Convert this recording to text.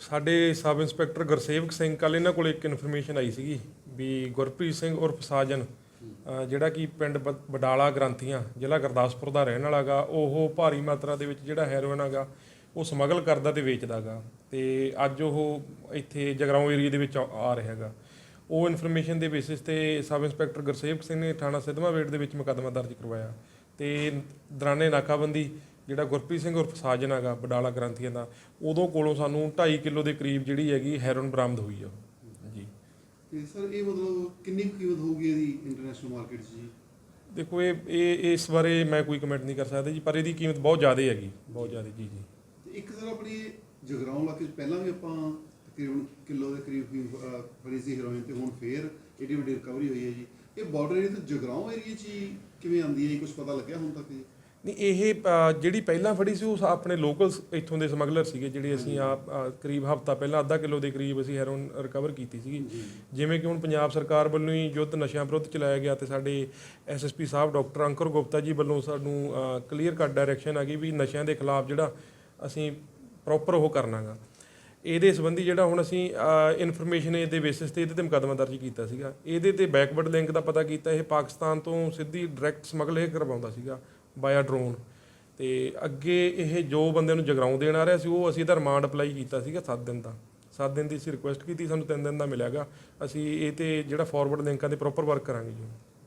ਸਾਡੇ sub inspector Gursewak Singh ਕੱਲ ਇਹਨਾਂ ਕੋਲ ਇੱਕ ਇਨਫੋਰਮੇਸ਼ਨ ਆਈ ਸੀਗੀ ਵੀ ਗੁਰਪ੍ਰੀਤ ਸਿੰਘ ਉਰਫ ਸਾਜਨ ਜਿਹੜਾ ਕਿ ਪਿੰਡ ਬ- ਬਡਾਲਾ ਗ੍ਰੰਥੀਆਂ, ਜ਼ਿਲ੍ਹਾ ਗੁਰਦਾਸਪੁਰ ਦਾ ਰਹਿਣ ਵਾਲਾ ਗਾ, ਉਹ ਭਾਰੀ ਮਾਤਰਾ ਦੇ ਵਿੱਚ ਜਿਹੜਾ ਹੈਰੋਇਨ ਹੈਗਾ, ਉਹ ਸਮਗਲ ਕਰਦਾ ਤੇ ਵੇਚਦਾਗਾ ਤੇ ਅੱਜ ਉਹ ਇੱਥੇ ਜਗਰਾਉਂ ਏਰੀਆ ਦੇ ਵਿੱਚ ਆ ਰਿਹਾ ਹੈਗਾ ਉਹ ਇਨਫੋਰਮੇਸ਼ਨ ਦੇ ਬੇਸਿਸ ਤੇ ਸਬ ਇੰਸਪੈਕਟਰ ਗੁਰਸੇਵਕ ਸਿੰਘ ਨੇ ਥਾਣਾ ਸਿੱਧਵਾਂ ਦੇ ਵਿੱਚ ਮੁਕੱਦਮਾ ਦਰਜ ਕਰਵਾਇਆ ਤੇ ਦੌਰਾਨੇ ਨਾਕਾਬੰਦੀ ਜਿਹੜਾ ਗੁਰਪ੍ਰੀਤ ਸਿੰਘ ਉਰਫ ਸਾਜਨ ਹੈਗਾ ਬਡਾਲਾ ਗ੍ਰੰਥੀਆਂ ਦਾ ਉਦੋਂ ਕੋਲੋਂ ਸਾਨੂੰ 2.5 ਕਿਲੋ ਦੇ ਕਰੀਬ ਜਿਹੜੀ ਹੈਗੀ ਹੈਰੋਇਨ ਬਰਾਮਦ ਹੋਈ ਆ। ਜੀ। ਤੇ ਸਰ ਇਹ ਮਤਲਬ ਕਿੰਨੀ ਕੀਮਤ ਹੋਊਗੀ ਇਹਦੀ ਇੰਟਰਨੈਸ਼ਨਲ ਮਾਰਕੀਟ 'ਚ ਜੀ? ਦੇਖੋ ਇਹ ਇਹ ਇਸ ਬਾਰੇ ਮੈਂ ਕੋਈ ਕਮੈਂਟ ਨਹੀਂ ਕਰ ਸਕਦਾ ਜੀ ਪਰ ਇਹਦੀ ਕੀਮਤ ਬਹੁਤ ਜ਼ਿਆਦਾ ਹੈਗੀ ਬਹੁਤ ਜ਼ਿਆਦਾ ਜੀ ਜੀ। ਤੇ ਇੱਕ ਸਰ ਆਪਣੀ ਜਗਰਾਉਂ ਇਲਾਕੇ 'ਚ ਪਹਿਲਾਂ ਵੀ ਆਪਾਂ ਤਕਰੀਬਨ ਕਿਲੋ ਦੇ ਕਰੀਬ ਫੜੀ ਸੀ ਹੈਰੋਇਨ ਤੇ ਹੁਣ ਫੇਰ ਏਡੀ ਵੱਡੀ ਰਿਕਵਰੀ ਹੋਈ ਹੈ ਜੀ। ਇਹ ਬਾਰਡਰ ਏਰੀਆ ਤੋਂ ਜਗਰਾਉਂ ਏਰੀਆ 'ਚ ਹੀ ਕਿਵੇਂ ਆਉਂਦੀ ਹੈ ਕੁਝ ਪਤਾ ਲੱਗਿਆ ਹੁਣ ਤੱਕ ਜੀ? ਨਹੀਂ ਇਹ ਜਿਹੜੀ ਪਹਿਲਾਂ ਫੜੀ ਸੀ ਉਹ ਆਪਣੇ ਲੋਕਲ ਇੱਥੋਂ ਦੇ ਸਮਗਲਰ ਸੀਗੇ ਜਿਹੜੇ ਅਸੀਂ ਆ ਕਰੀਬ ਹਫਤਾ ਪਹਿਲਾਂ ਅੱਧਾ ਕਿਲੋ ਦੇ ਕਰੀਬ ਅਸੀਂ ਹੈਰੋਇਨ ਰਿਕਵਰ ਕੀਤੀ ਸੀਗੀ। ਜਿਵੇਂ ਕਿ ਹੁਣ ਪੰਜਾਬ ਸਰਕਾਰ ਵੱਲੋਂ ਹੀ ਯੁੱਧ ਨਸ਼ਿਆਂ ਵਿਰੁੱਧ ਚਲਾਇਆ ਗਿਆ ਤੇ ਸਾਡੇ ਐਸਐਸਪੀ ਸਾਹਿਬ ਡਾਕਟਰ ਅੰਕਰ ਗੁਪਤਾ ਜੀ ਵੱਲੋਂ ਸਾਨੂੰ ਕਲੀਅਰ ਕੱਟ ਡਾਇਰੈਕਸ਼ਨ ਆ ਗਈ ਵੀ ਨਸ਼ਿਆਂ ਦੇ ਖਿਲਾਫ ਜਿਹੜਾ ਅਸੀਂ ਪ੍ਰੋਪਰ ਉਹ ਕਰਨਾਗਾ। ਇਹਦੇ ਸੰਬੰਧੀ ਜਿਹੜਾ ਹੁਣ ਅਸੀਂ ਇਨਫੋਰਮੇਸ਼ਨ ਇਹਦੇ ਬੇਸਿਸ ਤੇ ਇਹਦੇ ਤੇ ਮੁਕੱਦਮਾ ਦਰਜ ਕੀਤਾ ਸੀਗਾ। ਇਹਦੇ ਤੇ ਬੈਕਵਰਡ ਲਿੰਕ ਦਾ ਪਤਾ ਕੀਤਾ ਇਹ ਪਾਕਿਸਤਾਨ ਤੋਂ ਸਿੱਧੀ ਡਾਇਰੈਕਟ ਸਮਗਲ ਇਹ ਕਰਵਾਉਂਦਾ ਸੀਗਾ। Via drone. ਤੇ ਅੱਗੇ ਇਹ ਜੋ ਬੰਦੇ ਨੂੰ ਜਗਰਾਉਂ ਦੇਣ ਆ ਰਿਹਾ ਸੀ, ਉਹ ਅਸੀਂ ਇਹਦਾ ਰਿਮਾਂਡ ਅਪਲਾਈ ਕੀਤਾ ਸੀਗਾ 7 ਦਿਨ ਦਾ। 7 ਦਿਨ ਦੀ ਅਸੀਂ ਰਿਕੁਐਸਟ ਕੀਤੀ, ਸਾਨੂੰ 3 ਦਿਨ ਦਾ ਮਿਲਿਆਗਾ ਅਸੀਂ ਇਹ ਤੇ ਜਿਹੜਾ ਫਾਰਵਰਡ ਲਿੰਕਾਂ ਤੇ ਪ੍ਰੋਪਰ ਵਰਕ ਕਰਾਂਗੇ ਜੀ।